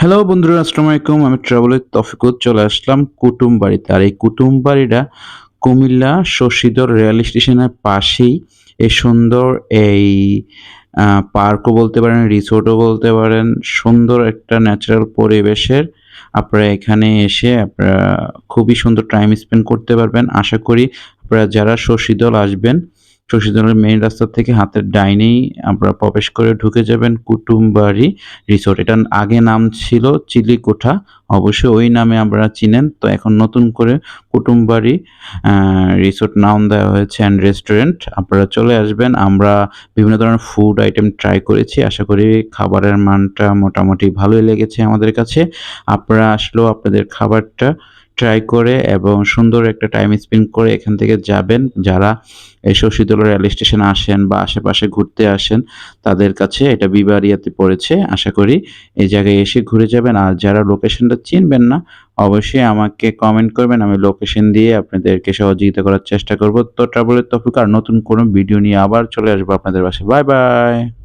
Hello বন্ধুরা, আসসালামু আলাইকুম। আমি ট্রাভেলের তফিকুত চলে আসলাম কুটুম বাড়িতে আর এই কুটুম বাড়িটা কুমিল্লা শশীদর রেল স্টেশনের পাশেই। এই সুন্দর এই পার্কও বলতে পারেন, রিসোর্টও বলতে পারেন। সুন্দর একটা ন্যাচারাল পরিবেশের। আপনারা এখানে এসে আপনারা খুবই সুন্দর টাইম স্পেন্ড করতে পারবেন। আশা করি আপনারা যারা শশীদল আসবেন শশীদলের মেইন রাস্তা থেকে হাতের ডাইনেই আপনারা প্রবেশ করে ঢুকে যাবেন কুটুমবাড়ি রিসোর্ট এটার আগে নাম ছিল চিলিকোঠা অবশ্যই ওই নামে আমরা চিনেন। তো এখন নতুন করে কুটুমবাড়ি রিসোর্ট নাম দেওয়া হয়েছে অ্যান্ড রেস্টুরেন্ট আপনারা চলে আসবেন। আমরা বিভিন্ন ধরনের ফুড আইটেম ট্রাই করেছি। আশা করি খাবারের মানটা মোটামুটি ভালোই লেগেছে আমাদের কাছে। আপনারা আসলেও আপনাদের খাবারটা ট্রাই করে এবং সুন্দর একটা টাইম স্পেন্ড করে এখান থেকে যাবেন। যারা এই শশীদল রেল স্টেশনে আসেন বা আশেপাশে ঘুরতে আসেন, তাদের কাছে এটা বিবাড়িয়াতে পড়েছে। আশা করি এই জায়গায় এসে ঘুরে যাবেন। আর যারা লোকেশনটা চিনবেন না, অবশ্যই আমাকে কমেন্ট করবেন। আমি লোকেশন দিয়ে আপনাদেরকে সহযোগিতা করার চেষ্টা করব। তো ট্রাভেলের তফিক আর নতুন কোনো ভিডিও নিয়ে আবার চলে আসব আপনাদের পাশে বাই বাই